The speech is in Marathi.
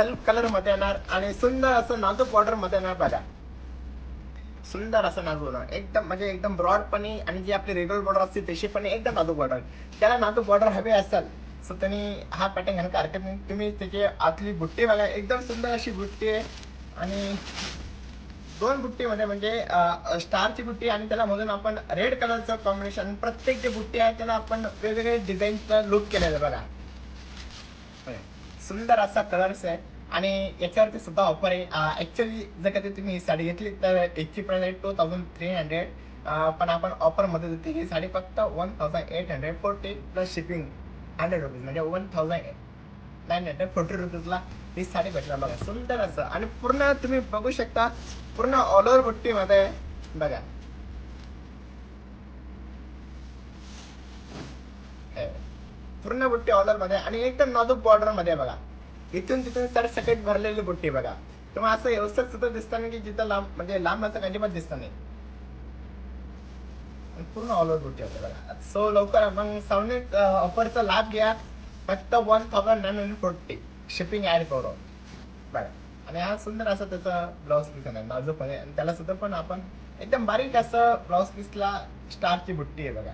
सेल्फ कलरमध्ये येणार आणि सुंदर असं नाजूक बॉर्डरमध्ये येणार बघा. सुंदर असं नाजूक होणार एकदम म्हणजे एकदम ब्रॉड पणे आणि जी आपली रेग्युलर बॉर्डर असते तशी पण एकदम नाजूक बॉर्डर त्याला नाजूक बॉर्डर हवे असेल सो त्यांनी हा पॅटर्न घालण्याचा हरकत नाही तुम्ही त्याची आतली बुट्टी बघा एकदम सुंदर अशी बुट्टी आहे. आणि दोन बुट्टीमध्ये म्हणजे स्टारची बुट्टी आणि त्याला मधून आपण रेड कलरचं कॉम्बिनेशन प्रत्येक जे बुट्टी आहे त्याला आपण वेगवेगळे डिझाईनचा लुक केलेलं आहे बघा. सुंदर असा कलर्स आहे. आणि याच्यावरती सुद्धा ऑफर आहे. ऍक्च्युली जर कधी तुम्ही ही साडी घेतली तर याची प्राइस आहे टू थाउजंड थ्री हंड्रेड पण आपण ऑफरमध्ये देते ही साडी फक्त one thousand eight hundred forty plus shipping hundred rupees म्हणजे one thousand nine hundred forty रुपीजला ही साडी भेटणार. बघा सुंदर असं. आणि पूर्ण तुम्ही बघू शकता पूर्ण ऑल ओव्हर बुट्टीमध्ये बघा हे. पूर्ण बुट्टी ऑर्डरमध्ये आणि एकदम नाजूक बॉर्डरमध्ये बघा. इथून तिथून सर सकट भरलेली बुट्टी बघा. तुम्हाला असं व्यवस्थित सुद्धा दिसत नाही की जिथं लांब म्हणजे लांब असं अजिबात दिसत नाही. पूर्ण ऑल ओव्हर बुट्टी होते बघा. सो लवकर मग सावनेट ऑफरचा लाभ घ्या. फक्त one thousand nine hundred forty shipping add करून. बघा. आणि हा सुंदर असा त्याचा ब्लाऊज पीस आहे नाजूकमध्ये आणि त्याला सुद्धा पण आपण एकदम बारीक असं ब्लाऊज पीसला स्टारची बुट्टी आहे बघा.